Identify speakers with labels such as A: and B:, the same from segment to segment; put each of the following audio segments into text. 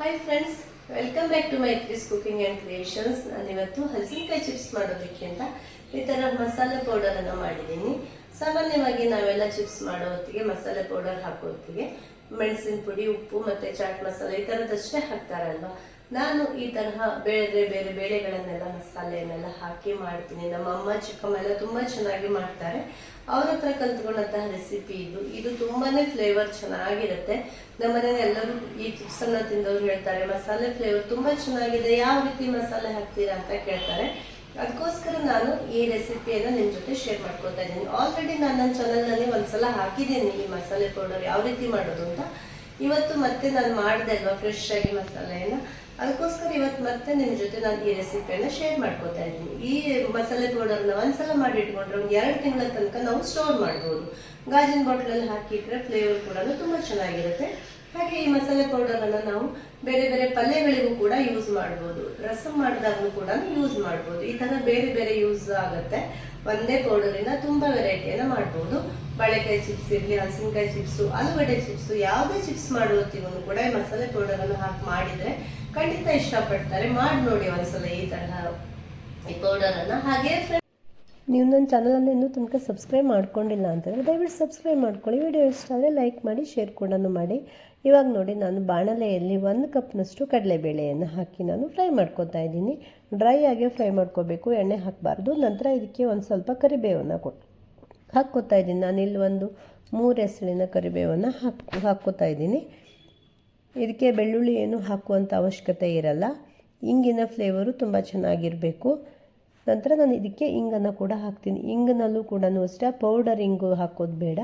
A: Hi friends welcome back to my Kris cooking and creations ನಾನಿವತ್ತು ಹಲಸಿನಕಾಯಿ chips ಮಾಡೋದಕ್ಕೆ ಅಂತ ಈ ಥರ ಮಸಾಲೆ ಪೌಡರನ್ನು ಮಾಡಿದ್ದೀನಿ. ಸಾಮಾನ್ಯವಾಗಿ ನಾವೆಲ್ಲ ಚಿಪ್ಸ್ ಮಾಡೋ ಹೊತ್ತಿಗೆ ಮಸಾಲೆ ಪೌಡರ್ ಹಾಕೋ ಹೊತ್ತಿಗೆ ಮೆಣಸಿನ ಪುಡಿ, ಉಪ್ಪು ಮತ್ತು ಚಾಟ್ ಮಸಾಲೆ ಈ ಥರದಷ್ಟೇ ಹಾಕ್ತಾರಲ್ವ? ನಾನು ಈ ತರಹ ಬೇರೆ ಬೇರೆ ಬೇಳೆಗಳನ್ನೆಲ್ಲ ಮಸಾಲೆಯನ್ನೆಲ್ಲ ಹಾಕಿ ಮಾಡ್ತೀನಿ. ನಮ್ಮ ಅಮ್ಮ ಚಿಕ್ಕಮ್ಮ ಎಲ್ಲ ತುಂಬ ಚೆನ್ನಾಗಿ ಮಾಡ್ತಾರೆ. ಅವ್ರ ಹತ್ರ ಕಲ್ತ್ಕೊಂಡಂತಹ ರೆಸಿಪಿ ಇದು. ಇದು ತುಂಬಾನೇ ಫ್ಲೇವರ್ ಚೆನ್ನಾಗಿರುತ್ತೆ. ನಮ್ಮನೇಲಿ ಎಲ್ಲರೂ ಈ ಚಿಪ್ಸ್ ಅನ್ನ ತಿಂದವ್ರು ಹೇಳ್ತಾರೆ, ಮಸಾಲೆ ಫ್ಲೇವರ್ ತುಂಬಾ ಚೆನ್ನಾಗಿದೆ. ಯಾವ ರೀತಿ ಮಸಾಲೆ ಹಾಕ್ತೀರಾ ಅಂತ ಕೇಳ್ತಾರೆ. ಅದಕ್ಕೋಸ್ಕರ ನಾನು ಈ ರೆಸಿಪಿಯನ್ನು ನಿಮ್ಮ ಜೊತೆ ಶೇರ್ ಮಾಡ್ಕೊತಾ ಇದ್ದೀನಿ. ಆಲ್ರೆಡಿ ನಾನು ನನ್ನ ಚಾನಲ್ನಲ್ಲಿ ಒಂದ್ಸಲ ಹಾಕಿದ್ದೀನಿ ಈ ಮಸಾಲೆ ಪೌಡರ್ ಯಾವ ರೀತಿ ಮಾಡೋದು ಅಂತ. ಇವತ್ತು ಮತ್ತೆ ನಾನು ಮಾಡಿದೆ ಅಲ್ವಾ ಫ್ರೆಶ್ ಆಗಿ ಮಸಾಲೆಯನ್ನು? ಅದಕ್ಕೋಸ್ಕರ ಇವತ್ತು ಮತ್ತೆ ನಿಮ್ಮ ಜೊತೆ ನಾನು ಈ ರೆಸಿಪಿಯನ್ನು ಶೇರ್ ಮಾಡ್ಕೋತಾ ಇದ್ದೀನಿ. ಈ ಮಸಾಲೆ ಪೌಡರ್ನ ಒಂದ್ಸಲ ಮಾಡಿ ಇಟ್ಕೊಂಡ್ರೆ ಒಂದು ಎರಡು ತಿಂಗಳ ತನಕ ನಾವು ಸ್ಟೋರ್ ಮಾಡ್ಬೋದು. ಗಾಜಿನ ಬಾಟ್ಲಲ್ಲಿ ಹಾಕಿಟ್ರೆ ಫ್ಲೇವರ್ ಕೂಡ ತುಂಬ ಚೆನ್ನಾಗಿರುತ್ತೆ. ಹಾಗೆ ಈ ಮಸಾಲೆ ಪೌಡರ್ ಅನ್ನ ನಾವು ಬೇರೆ ಬೇರೆ ಪಲ್ಯಗಳಿಗೂ ಕೂಡ ಯೂಸ್ ಮಾಡ್ಬೋದು. ರಸಂ ಮಾಡಿದಾಗಲೂ ಕೂಡ ಯೂಸ್ ಮಾಡ್ಬೋದು. ಈ ತರ ಬೇರೆ ಬೇರೆ ಯೂಸ್ ಆಗುತ್ತೆ. ಒಂದೇ ಪೌಡರಿಂದ ತುಂಬಾ ವೆರೈಟಿಯನ್ನ ಮಾಡ್ಬೋದು. ಬಾಳೆಕಾಯಿ ಚಿಪ್ಸ್ ಇರಲಿ, ಹಲಸಿನಕಾಯಿ ಚಿಪ್ಸು ಆಲೂಗಡ್ಡೆ ಚಿಪ್ಸು ಯಾವುದೇ ಚಿಪ್ಸ್ ಮಾಡುವತ್ತಿಗೂ ಕೂಡ ಈ ಮಸಾಲೆ ಪೌಡರ್ ಅನ್ನು ಹಾಕಿ ಮಾಡಿದ್ರೆ ಖಂಡಿತ ಇಷ್ಟಪಡ್ತಾರೆ. ಮಾಡಿ ನೋಡಿ ಒಂದ್ಸಲ ಈ ತರಹ ಈ ಪೌಡರ್ ಅನ್ನ. ಹಾಗೆ ನೀವು ನನ್ನ ಚಾನಲನ್ನು ಇನ್ನೂ ತನಕ ಸಬ್ಸ್ಕ್ರೈಬ್ ಮಾಡ್ಕೊಂಡಿಲ್ಲ ಅಂತಂದರೆ ದಯವಿಟ್ಟು ಸಬ್ಸ್ಕ್ರೈಬ್ ಮಾಡ್ಕೊಳ್ಳಿ. ವಿಡಿಯೋ ಇಷ್ಟ ಆದರೆ ಲೈಕ್ ಮಾಡಿ, ಶೇರ್ ಕೂಡ ಮಾಡಿ. ಇವಾಗ ನೋಡಿ ನಾನು ಬಾಣಲೆಯಲ್ಲಿ ಒಂದು ಕಪ್ನಷ್ಟು ಕಡಲೆಬೇಳೆಯನ್ನು ಹಾಕಿ ನಾನು ಫ್ರೈ ಮಾಡ್ಕೊತಾ ಇದ್ದೀನಿ. ಡ್ರೈ ಆಗಿ ಫ್ರೈ ಮಾಡ್ಕೋಬೇಕು. ಎಣ್ಣೆ ಹಾಕಬಾರ್ದು. ನಂತರ ಇದಕ್ಕೆ ಒಂದು ಸ್ವಲ್ಪ ಕರಿಬೇವನ್ನು ಕೊಟ್ಟು ಹಾಕ್ಕೋತಾ ಇದ್ದೀನಿ. ಇಲ್ಲಿ ಒಂದು ಮೂರು ಹೆಸಳಿನ ಕರಿಬೇವನ್ನು ಹಾಕಿ, ಹಾಕ್ಕೋತಾ ಇದ್ದೀನಿ. ಇದಕ್ಕೆ ಬೆಳ್ಳುಳ್ಳಿ ಏನು ಹಾಕುವಂಥ ಅವಶ್ಯಕತೆ ಇರಲ್ಲ. ಇಂಗಿನ ಫ್ಲೇವರು ತುಂಬ ಚೆನ್ನಾಗಿರಬೇಕು. ನಂತರ ನಾನು ಇದಕ್ಕೆ ಇಂಗನ್ನು ಕೂಡ ಹಾಕ್ತೀನಿ. ಇಂಗನಲ್ಲೂ ಕೂಡ ಅಷ್ಟೇ ಪೌಡರ್ ಇಂಗು ಹಾಕೋದು ಬೇಡ.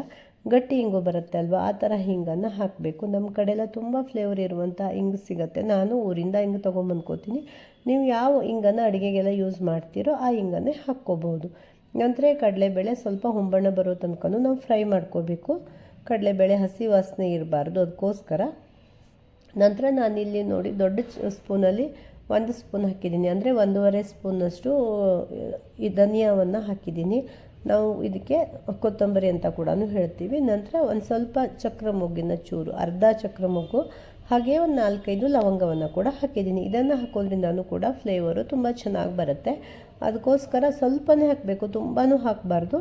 A: ಗಟ್ಟಿ ಇಂಗು ಬರುತ್ತೆ ಅಲ್ವಾ? ಆ ಥರ ಹಿಂಗನ್ನು ಹಾಕಬೇಕು. ನಮ್ಮ ಕಡೆ ಎಲ್ಲ ತುಂಬ ಫ್ಲೇವರ್ ಇರುವಂಥ ಇಂಗ್ ಸಿಗುತ್ತೆ. ನಾನು ಊರಿಂದ ಹಿಂಗೆ ತೊಗೊಂಬಂದ್ಕೋತೀನಿ. ನೀವು ಯಾವ ಇಂಗನ್ನು ಅಡುಗೆಗೆಲ್ಲ ಯೂಸ್ ಮಾಡ್ತೀರೋ ಆ ಹಿಂಗನ್ನೇ ಹಾಕ್ಕೋಬೋದು ನಂತರ ಕಡಲೆಬೇಳೆ ಸ್ವಲ್ಪ ಹೊಂಬಣ್ಣ ಬರೋ ತನಕ ನಾವು ಫ್ರೈ ಮಾಡ್ಕೋಬೇಕು. ಕಡಲೆಬೇಳೆ ಹಸಿ ವಾಸನೆ ಇರಬಾರ್ದು, ಅದಕ್ಕೋಸ್ಕರ. ನಂತರ ನಾನಿಲ್ಲಿ ನೋಡಿ ದೊಡ್ಡ ಸ್ಪೂನಲ್ಲಿ ಒಂದು ಸ್ಪೂನ್ ಹಾಕಿದ್ದೀನಿ. ಅಂದರೆ ಒಂದೂವರೆ ಸ್ಪೂನಷ್ಟು, ಈ ಧನಿಯಾವನ್ನು ಹಾಕಿದ್ದೀನಿ. ನಾವು ಇದಕ್ಕೆ ಕೊತ್ತಂಬರಿ ಅಂತ ಕೂಡ ಹೇಳ್ತೀವಿ. ನಂತರ ಒಂದು ಸ್ವಲ್ಪ ಚಕ್ರ ಮೊಗ್ಗಿನ ಚೂರು, ಅರ್ಧ ಚಕ್ರ ಮೊಗ್ಗು ಹಾಗೆ ಒಂದು ನಾಲ್ಕೈದು ಲವಂಗವನ್ನು ಕೂಡ ಹಾಕಿದ್ದೀನಿ. ಇದನ್ನು ಹಾಕೋದ್ರಿಂದನೂ ಕೂಡ ಫ್ಲೇವರು ತುಂಬ ಚೆನ್ನಾಗಿ ಬರುತ್ತೆ. ಅದಕ್ಕೋಸ್ಕರ ಸ್ವಲ್ಪನೇ ಹಾಕಬೇಕು ತುಂಬಾ ಹಾಕಬಾರ್ದು.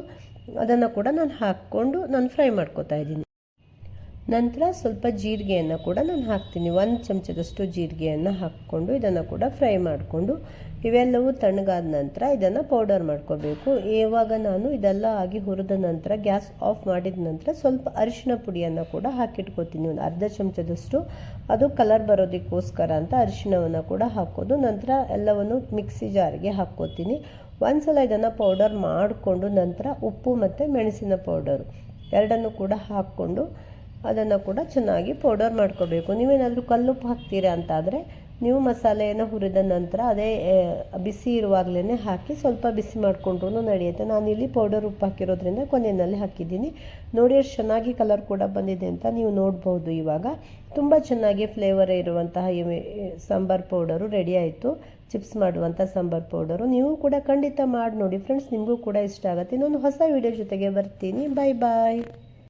A: ಅದನ್ನು ಕೂಡ ನಾನು ಹಾಕ್ಕೊಂಡು ನಾನು ಫ್ರೈ ಮಾಡ್ಕೋತಾ ಇದ್ದೀನಿ. ನಂತರ ಸ್ವಲ್ಪ ಜೀರಿಗೆಯನ್ನು ಕೂಡ ನಾನು ಹಾಕ್ತೀನಿ. ಒಂದು ಚಮಚದಷ್ಟು ಜೀರಿಗೆಯನ್ನು ಹಾಕ್ಕೊಂಡು ಇದನ್ನು ಕೂಡ ಫ್ರೈ ಮಾಡಿಕೊಂಡು ಇವೆಲ್ಲವೂ ತಣ್ಣಗಾದ ನಂತರ ಇದನ್ನು ಪೌಡರ್ ಮಾಡ್ಕೋಬೇಕು. ಇವಾಗ ನಾನು ಇದೆಲ್ಲ ಆಗಿ ಹುರಿದ ನಂತರ ಗ್ಯಾಸ್ ಆಫ್ ಮಾಡಿದ ನಂತರ ಸ್ವಲ್ಪ ಅರಿಶಿನ ಪುಡಿಯನ್ನು ಕೂಡ ಹಾಕಿಟ್ಕೋತೀನಿ. ಒಂದು ಅರ್ಧ ಚಮಚದಷ್ಟು. ಅದು ಕಲರ್ ಬರೋದಕ್ಕೋಸ್ಕರ ಅಂತ ಅರಿಶಿನವನ್ನು ಕೂಡ ಹಾಕೋದು. ನಂತರ ಎಲ್ಲವನ್ನು ಮಿಕ್ಸಿ ಜಾರಿಗೆ ಹಾಕ್ಕೋತೀನಿ. ಒಂದ್ಸಲ ಇದನ್ನು ಪೌಡರ್ ಮಾಡಿಕೊಂಡು ನಂತರ ಉಪ್ಪು ಮತ್ತು ಮೆಣಸಿನ ಪೌಡರು ಎರಡನ್ನು ಕೂಡ ಹಾಕ್ಕೊಂಡು ಅದನ್ನು ಕೂಡ ಚೆನ್ನಾಗಿ ಪೌಡರ್ ಮಾಡ್ಕೋಬೇಕು. ನೀವೇನಾದರೂ ಕಲ್ಲುಪ್ಪು ಹಾಕ್ತೀರಾ ಅಂತಾದರೆ ನೀವು ಮಸಾಲೆಯನ್ನು ಹುರಿದ ನಂತರ ಅದೇ ಬಿಸಿ ಇರುವಾಗಲೇ ಹಾಕಿ ಸ್ವಲ್ಪ ಬಿಸಿ ಮಾಡಿಕೊಂಡ್ರೂ ನಡೆಯುತ್ತೆ. ನಾನಿಲ್ಲಿ ಪೌಡರ್ ಉಪ್ಪು ಹಾಕಿರೋದ್ರಿಂದ ಕೊನೆಯಲ್ಲಿ ಹಾಕಿದ್ದೀನಿ. ನೋಡಿ ಎಷ್ಟು ಚೆನ್ನಾಗಿ ಕಲರ್ ಕೂಡ ಬಂದಿದೆ ಅಂತ ನೀವು ನೋಡ್ಬೋದು ಇವಾಗ. ತುಂಬ ಚೆನ್ನಾಗಿ ಫ್ಲೇವರ್ ಇರುವಂತಹ ಸಾಂಬಾರ್ ಪೌಡರು ರೆಡಿ ಆಯಿತು. ಚಿಪ್ಸ್ ಮಾಡುವಂಥ ಸಾಂಬಾರ್ ಪೌಡರು ನೀವು ಕೂಡ ಖಂಡಿತ ಮಾಡಿ ನೋಡಿ. ಫ್ರೆಂಡ್ಸ್ ನಿಮಗೂ ಕೂಡ ಇಷ್ಟ ಆಗುತ್ತೆ. ಇನ್ನೊಂದು ಹೊಸ ವಿಡಿಯೋ ಜೊತೆಗೆ ಬರ್ತೀನಿ. ಬಾಯ್ ಬಾಯ್